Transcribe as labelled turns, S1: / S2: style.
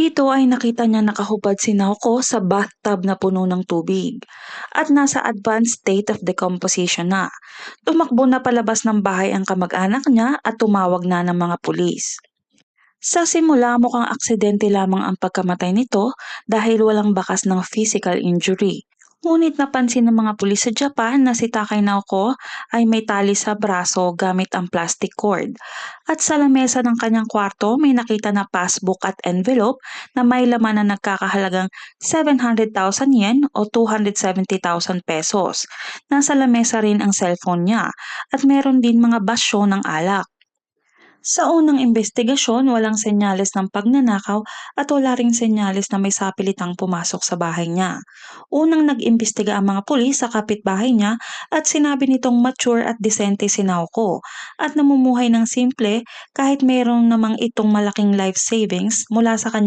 S1: Dito ay nakita niya nakahubad si Naoko sa bathtub na puno ng tubig at nasa advanced state of decomposition na. Tumakbo na palabas ng bahay ang kamag-anak niya at tumawag na ng mga pulis. Sa simula mukhang aksidente lamang ang pagkamatay nito dahil walang bakas ng physical injury. Ngunit napansin ng mga pulis sa Japan na si Takay Naoko ay may tali sa braso gamit ang plastic cord. At sa lamesa ng kanyang kwarto may nakita na passbook at envelope na may laman na nagkakahalagang 700,000 yen o 270,000 pesos. Nasa lamesa rin ang cellphone niya at meron din mga basyo ng alak. Sa unang investigasyon, walang senyales ng pagnanakaw at wala ring senyales na may sapilitang pumasok sa bahay niya. Unang nag-imbestiga ang mga pulis sa kapitbahay niya at sinabi nitong mature at disente si Naoko at namumuhay ng simple kahit mayroon namang itong malaking life savings mula sa kanya